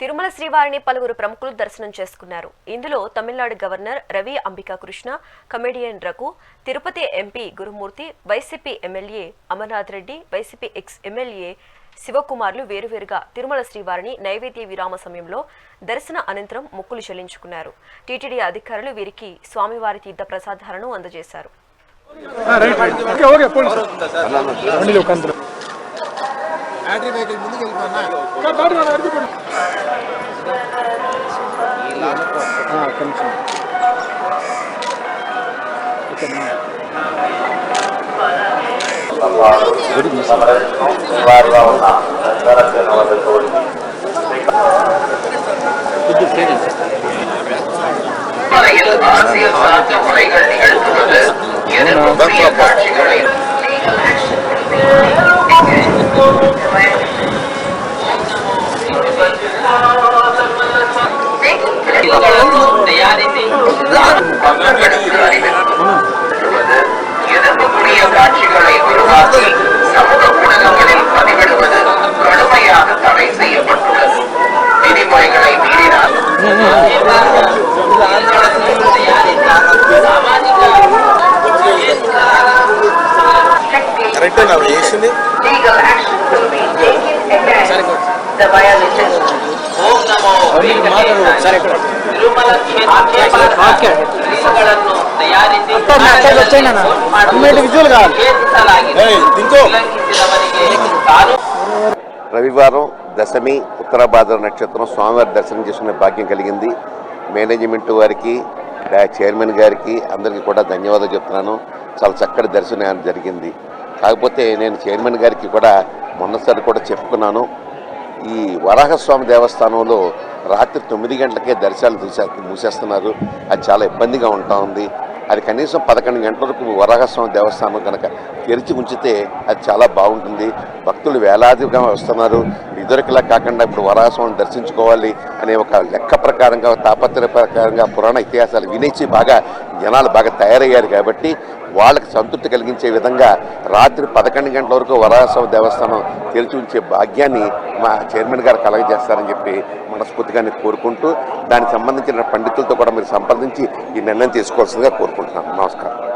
తిరుమల శ్రీవారిని పలువురు ప్రముఖులు దర్శనం చేసుకున్నారు. ఇందులో Tamil Nadu governor Ravi Ambika Krishna comedian Raghu Tirupati MP Gurumurthy YCP MLA Amarnath Reddy YCP ex MLA శివకుమార్లు వేరువేరుగా తిరుమల శ్రీవారిని నైవేద్య విరామ సమయంలో దర్శన అనంతరం మొక్కులు చెల్లించుకున్నారు. టీటీడీ అధికారులు వీరికి స్వామివారి తీర్థ ప్రసాదాలను అందజేశారు బ్యాటరీ వెహికల్ ముందుకు அரசியல் சார்ந்த முறைகள் நிகழ்த்துவது எதிர்ப்புக்குரிய காட்சிகளை కరెక్ట్ ఆవిడ చేసింది రవివారం దశమి ఉత్తర భాద్ర నక్షత్రం స్వామివారి దర్శనం చేసుకునే భాగ్యం కలిగింది. మేనేజ్మెంట్ వారికి చైర్మన్ గారికి అందరికీ కూడా ధన్యవాదాలు చెప్తున్నాను. చాలా చక్కటి దర్శనం జరిగింది. కాకపోతే నేను చైర్మన్ గారికి కూడా మొన్నసారి కూడా చెప్పుకున్నాను. ఈ వరాహస్వామి దేవస్థానంలో రాత్రి తొమ్మిది గంటలకే దర్శనాలు తీసే మూసేస్తున్నారు. అది చాలా ఇబ్బందిగా ఉంటా ఉంది. అది కనీసం పదకొండు గంటల వరకు వరాహస్వామి దేవస్థానం కనుక తెరిచి ఉంచితే అది చాలా బాగుంటుంది. భక్తులు వేలాదిగా వస్తున్నారు. ఇదివరకులా కాకుండా ఇప్పుడు వరాహస్వామిని దర్శించుకోవాలి అనే ఒక లెక్క ప్రకారంగా తాపత్రయ ప్రకారంగా పురాణ ఇతిహాసాలు వినేసి బాగా జనాలు బాగా తయారయ్యారు కాబట్టి వాళ్ళకి సంతృప్తి కలిగించే విధంగా రాత్రి పదకొండు గంటల వరకు వరాసవ దేవస్థానం తెరిచి ఉంచే భాగ్యాన్ని మా చైర్మన్ గారు కలగజేస్తారని చెప్పి మనస్ఫూర్తిగా కోరుకుంటూ దానికి సంబంధించిన పండితులతో కూడా మీరు సంప్రదించి ఈ నిర్ణయం తీసుకోవాల్సిందిగా కోరుకుంటున్నాను. నమస్కారం.